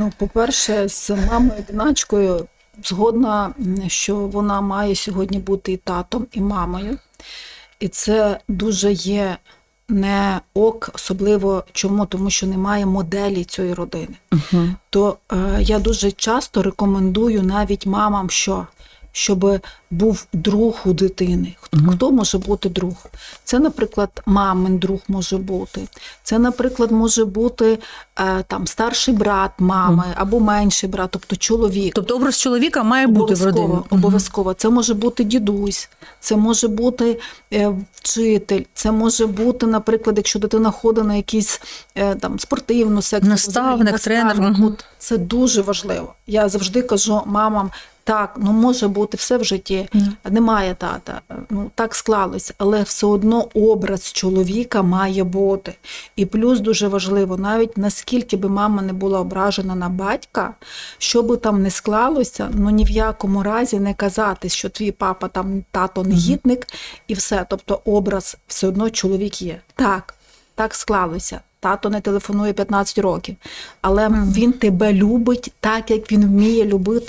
Ну, по-перше, з мамою одиначкою згодна, що вона має сьогодні бути і татом, і мамою. І це дуже є не ок, особливо чому, тому що немає моделі цієї родини. Угу. То е, я дуже часто рекомендую навіть мамам, що щоб був друг у дитини. Хто, хто може бути друг? Це, наприклад, мамин друг може бути. Це, наприклад, може бути е, там старший брат мами або менший брат, тобто чоловік. Тобто образ чоловіка має бути в родині. Обов'язково, обов'язково. Це може бути дідусь, це може бути е, вчитель, це може бути, наприклад, якщо дитина ходить на якісь е, там спортивну секцію, Наставник, взагалі, тренер, От це дуже важливо. Я завжди кажу мамам. Так, ну може бути все в житті. Мгм. Немає тата. Ну так склалося, але все одно образ чоловіка має бути. І плюс дуже важливо, навіть наскільки би мама не була ображена на батька, що би там не склалося, ну ні в якому разі не казати, що твій папа там тато негідник, і все. Тобто образ все одно чоловік є. Так, так склалося. Тато не телефонує 15 років, але він тебе любить так, як він вміє любити.